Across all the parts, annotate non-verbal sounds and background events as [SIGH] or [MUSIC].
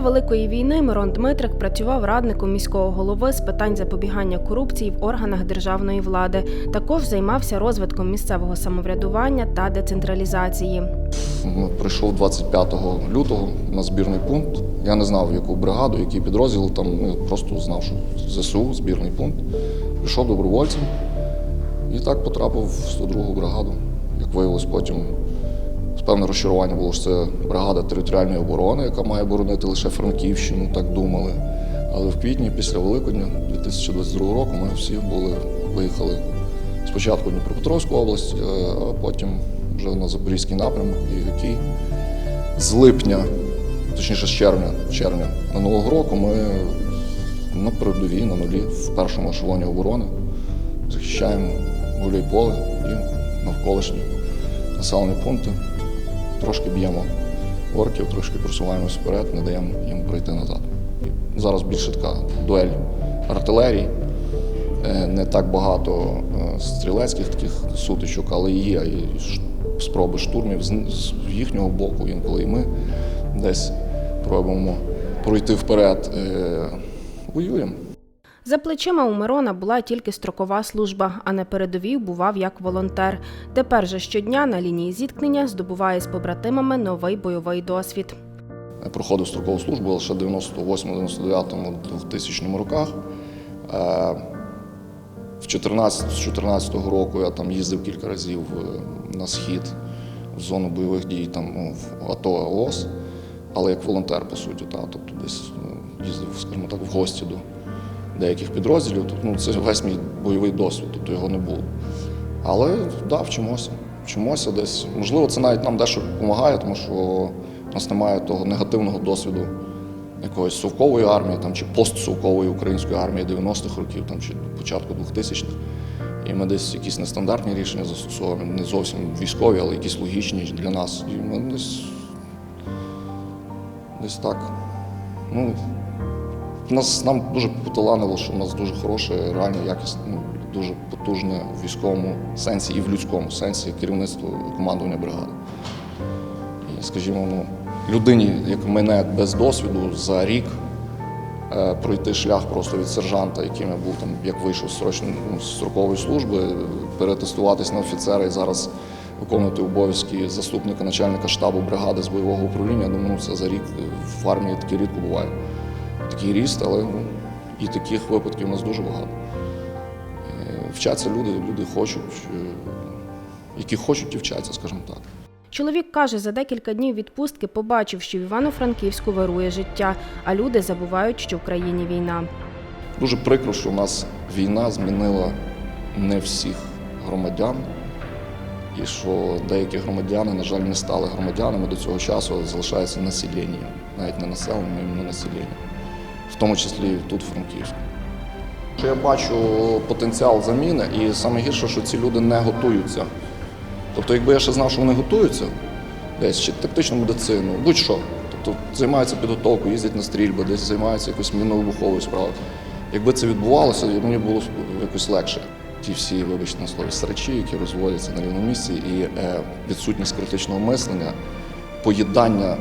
Великої війни Мирон Дмитрик працював радником міського голови з питань запобігання корупції в органах державної влади. Також займався розвитком місцевого самоврядування та децентралізації. Прийшов 25 лютого на збірний пункт. Я не знав, яку бригаду, який підрозділ. Там ну, просто знав, що ЗСУ, збірний пункт. Прийшов добровольцем і так потрапив в 102 бригаду. Як виявилось потім, певне розчарування було, що це бригада територіальної оборони, яка має боронити лише Франківщину, так думали. Але в квітні, після Великодня 2022 року, ми всі були, виїхали спочатку в Дніпропетровську область, е, а потім вже на Запорізький напрямок, і який з липня, точніше з червня, червня минулого року ми на передовій, на нулі, в першому ешелоні оборони захищаємо Гуляйполе і навколишні населені пункти. Трошки б'ємо орків, трошки просуваємось вперед, не даємо їм пройти назад. Зараз більше така дуель артилерії. Е, Не так багато е, стрілецьких таких сутичок, але є і спроби штурмів з з їхнього боку, інколи і ми десь пробуємо пройти вперед. Е, Воюємо. За плечима у Мирона була тільки строкова служба, а на передовій бував як волонтер. Тепер же щодня на лінії зіткнення здобуває з побратимами новий бойовий досвід. Я проходив строкову службу лише в 98-99 2000 роках. Е, В 14 з 14 року я там їздив кілька разів е, на схід в зону бойових дій, там ну, в АТО ООС, але як волонтер, по суті, та, тобто десь ну, їздив, скажімо так, в гості до деяких підрозділів. Тобто, ну, це весь мій бойовий досвід, тобто його не було. Але да, вчимося. Вчимося десь. Можливо, це навіть нам дещо допомагає, тому що у нас немає того негативного досвіду якоїсь совкової армії там, чи постсовкової української армії 90-х років там, чи початку 2000-х. І ми десь якісь нестандартні рішення застосовуємо, не зовсім військові, але якісь логічні для нас. І ми десь, десь так. Ну, нас, нам дуже поталанило, що в нас дуже хороше, реально якісне, ну, дуже потужне в військовому сенсі і в людському сенсі керівництво командування бригади. І, скажімо, ну, людині, як мене без досвіду, за рік е, пройти шлях просто від сержанта, яким я був там, як вийшов ну, з строкової служби, перетестуватись на офіцера і зараз виконувати обов'язки заступника начальника штабу бригади з бойового управління. Я думаю, ну, це за рік в армії таке рідко буває такий ріст, але ну, і таких випадків у нас дуже багато. Е, Вчаться люди, люди хочуть, е, які хочуть і вчаться, скажімо так. Чоловік каже, за декілька днів відпустки побачив, що в Івано-Франківську вирує життя, а люди забувають, що в країні війна. Дуже прикро, що у нас війна змінила не всіх громадян, і що деякі громадяни, на жаль, не стали громадянами до цього часу, залишаються населенням, навіть не населенням, а іменно населенням, в тому числі тут, в Франківську. Я бачу потенціал заміни, і саме гірше, що ці люди не готуються. Тобто, якби я ще знав, що вони готуються десь чи тактичну медицину, будь-що. Тобто займаються підготовкою, їздять на стрільби, десь займаються якоюсь мінно-вибуховою справою. Якби це відбувалося, мені було якось легше. Ті всі, вибачте на слові, срачі, які розводяться на рівному місці, і е, відсутність критичного мислення, поїдання,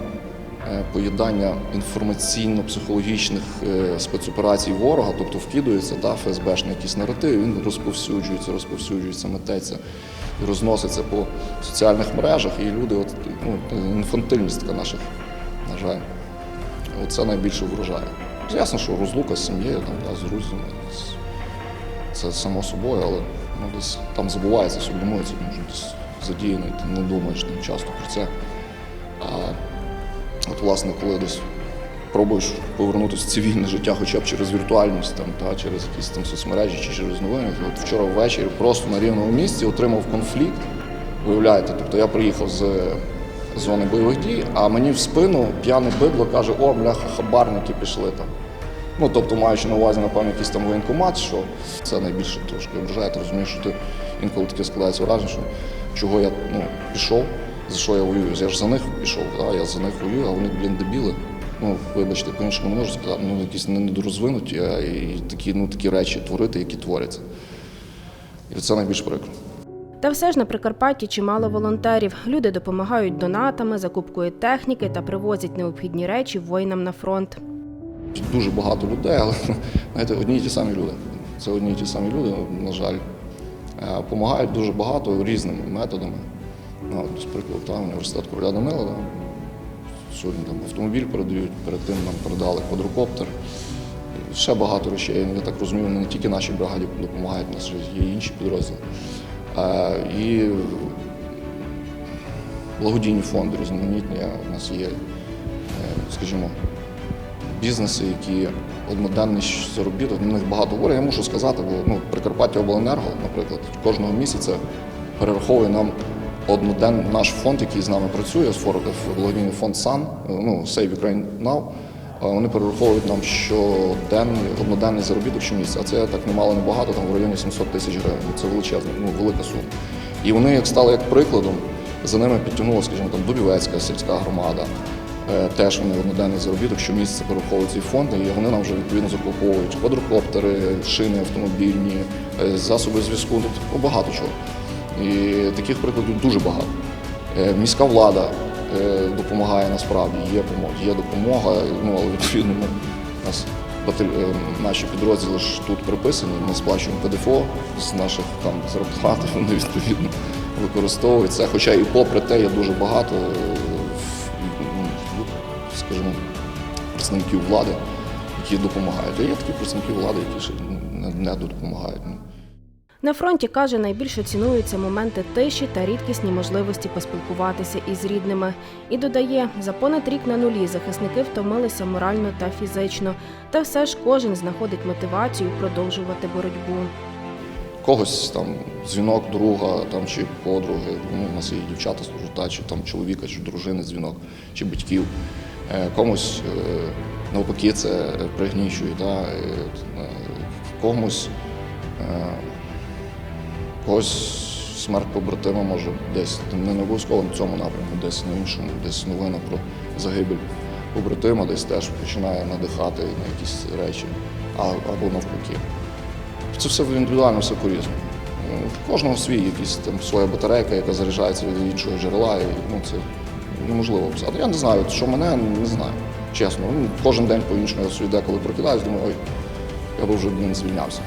е, поїдання інформаційно-психологічних е, спецоперацій ворога, тобто вкидується та, ФСБшний якийсь наратив, він розповсюджується, розповсюджується, мететься і розноситься по соціальних мережах, і люди, от, ну, інфантильність така наших, на жаль, це найбільше вражає. Ясно, що розлука з сім'єю, да, з друзями, це само собою, але ну, десь там забувається, сублімується, може десь задіяний, ти не думаєш там часто про це. А от, власне, коли десь пробуєш повернутися в цивільне життя хоча б через віртуальність, там, та, через якісь там соцмережі чи через новини, от вчора ввечері просто на рівному місці отримав конфлікт. Виявляєте, тобто я приїхав з зони бойових дій, а мені в спину п'яне бидло каже, о, бляха, хабарники пішли там. Ну, тобто, маючи на увазі, напевно, якийсь там воєнкомат, що це найбільше трошки ображає, ти розумієш, що ти інколи таке складається враження, що чого я ну, пішов, за що я воюю. Я ж за них пішов, а я за них воюю, а вони, блін, дебіли. Ну, вибачте, по-іншому не можу сказати, ну, якісь недорозвинуті, а і такі, ну, такі речі творити, які творяться. І це найбільш прикро. Та все ж на Прикарпатті чимало волонтерів. Люди допомагають донатами, закупкою техніки та привозять необхідні речі воїнам на фронт. Дуже багато людей, але знаєте, одні й ті самі люди. Це одні й ті самі люди, на жаль. Допомагають дуже багато різними методами. Ну, от, з прикладу, там університет короля Данила. Да. Сьогодні там автомобіль передають, перед тим нам передали квадрокоптер. Ще багато речей. Я так розумію, не тільки нашій бригаді допомагають, у нас є інші підрозділи. Е, І благодійні фонди різноманітні. У нас є, е, скажімо, бізнеси, які одноденний заробіток, на них багато говорять. Я мушу сказати, бо ну, Прикарпаття Обленерго, наприклад, кожного місяця перераховує нам одноденний наш фонд, який з нами працює, благодійний фонд САН, ну, Save Ukraine Now. Вони перераховують нам щоденний, одноденний заробіток щомісяця. А це так немало небагато, там в районі 700 тисяч гривень. Це величезна, ну, велика сума. І вони як стали як прикладом, за ними підтягнула, скажімо, там Дубівецька сільська громада. Е, Теж вони одноденний заробіток, щомісяця перераховують ці фонди, і вони нам вже відповідно закуповують квадрокоптери, шини автомобільні, е, засоби зв'язку, ну, тобто багато чого. І таких прикладів дуже багато. Е, Міська влада е, допомагає насправді, є, помо- є допомога, ну але відповідно ми, нас е, наші підрозділи ж тут приписані, ми сплачуємо ПДФО з наших там зарплат, [LAUGHS] вони відповідно використовують це. Хоча і попри те є дуже багато, ну, скажімо, представників влади, які допомагають. А є такі представники влади, які ще не, не допомагають. На фронті каже, найбільше цінуються моменти тиші та рідкісні можливості поспілкуватися із рідними. І додає, за понад рік на нулі захисники втомилися морально та фізично. Та все ж кожен знаходить мотивацію продовжувати боротьбу. когось там дзвінок друга там, чи подруги, ну, у нас є дівчата служать, та, чи там чоловіка, чи дружини дзвінок, чи батьків. Е, Комусь е, навпаки це пригнічує, та, е, комусь, когось смерть побратима може десь не не обов'язково на цьому напрямку, десь на іншому, десь новина про загибель побратима, десь теж починає надихати на якісь речі, або навпаки. Це все індивідуально, все по-різному. Е, В кожного свій якийсь там своя батарейка, яка заряджається від іншого джерела, і ну, це неможливо описати. Я не знаю, що мене не знаю. Чесно. Ну, кожен день по-іншому я собі деколи прокидаюсь, думаю, ой, я б вже не звільнявся.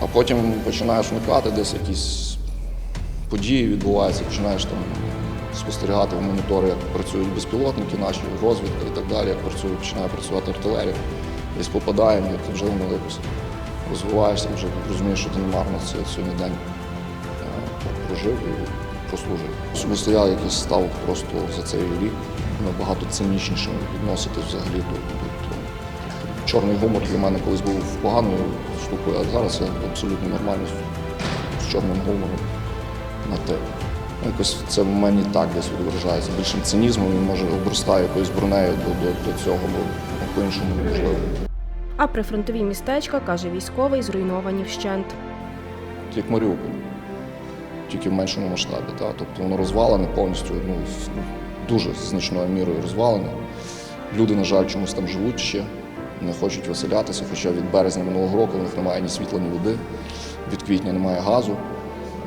А потім починаєш вникати, десь якісь події відбуваються, починаєш там спостерігати в монітори, як працюють безпілотники, наші розвідка і так далі, як працює, починає працювати артилерія. Десь попадаємо, і ти вже воно якось розвиваєшся, вже розумієш, що ти не марно це сьогодні день е, прожив і прослужив. Особисто я якийсь став просто за цей рік набагато цинічнішим відноситись взагалі до чорний гумор для мене колись був поганою штукою, а зараз я абсолютно нормально з, чорним гумором на те. Ну, Якось це в мені так десь відображається. Більшим цинізмом він може обростає якоюсь бронею до, до, до цього, бо по-іншому неможливо. А прифронтові містечка, каже військовий, зруйновані вщент. як Маріуполь, тільки в меншому масштабі. Та? Тобто воно розвалене повністю, ну, ну, дуже значною мірою розвалене. Люди, на жаль, чомусь там живуть ще, не хочуть виселятися, хоча від березня минулого року в них немає ні світла, ні води, від квітня немає газу.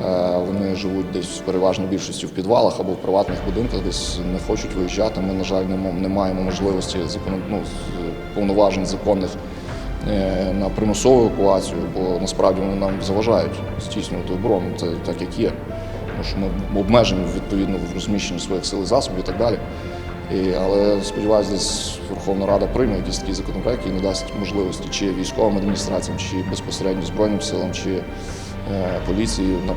Е, Вони живуть десь в переважній більшості в підвалах або в приватних будинках, десь не хочуть виїжджати. Ми, на жаль, не, маємо можливості ну, повноважень законних е, на примусову евакуацію, бо насправді вони нам заважають здійснювати оборону. Це так як є. Тому що ми обмежені відповідно в розміщенні своїх сил і засобів і так далі. І, але сподіваюся, десь Верховна Рада прийме якісь такі законопроекти, які надасть можливості чи військовим адміністраціям, чи безпосередньо Збройним силам, чи е, поліції на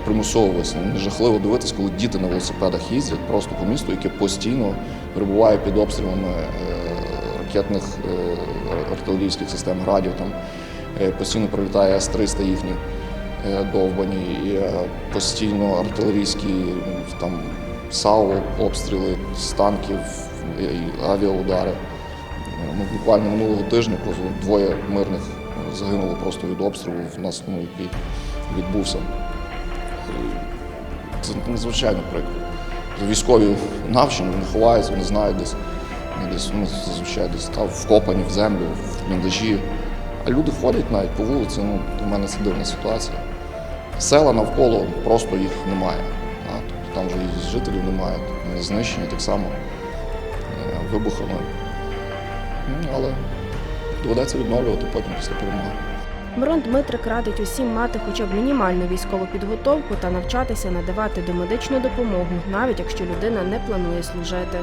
виселення. Не жахливо дивитись, коли діти на велосипедах їздять просто по місту, яке постійно перебуває під обстрілами е, ракетних е, артилерійських систем градів. Там е, постійно прилітає С-300 їхні е, довбані, і е, постійно артилерійські там САУ, обстріли з танків, і авіаудари. Ну, буквально минулого тижня просто двоє мирних е, загинуло просто від обстрілу в нас, ну, який відбувся. Це надзвичайно прикро. Військові навчені, вони ховаються, вони знають десь, десь ну, зазвичай десь там вкопані в землю, в бліндажі. А люди ходять навіть по вулиці. Ну, для мене це дивна ситуація. Села навколо просто їх немає. Тобто там вже і жителів немає, вони знищені так само е, вибухами. Ну, Але доведеться відновлювати потім після перемоги. Мирон Дмитрик радить усім мати хоча б мінімальну військову підготовку та навчатися надавати домедичну допомогу, навіть якщо людина не планує служити.